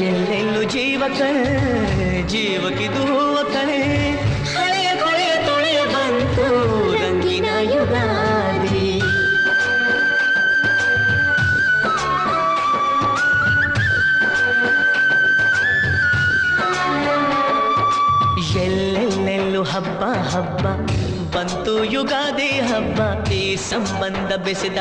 ಎಲ್ಲೆಲ್ಲೂ ಜೀವ ಕಳೆ ಜೀವಕ್ಕಿದು ಹೂವ ಕಳೆ ಹಳೆಯ ಕೊಳೆಯ ತೊಳೆಯ ಬಂತು ರಂಗಿನ ಯುಗಾದಿ. ಎಲ್ಲೆಲ್ಲೆಲ್ಲೂ ಹಬ್ಬ ಹಬ್ಬ, ಬಂತು ಯುಗಾದಿ ಹಬ್ಬ, ಈ ಸಂಬಂಧ ಬೆಸೆದ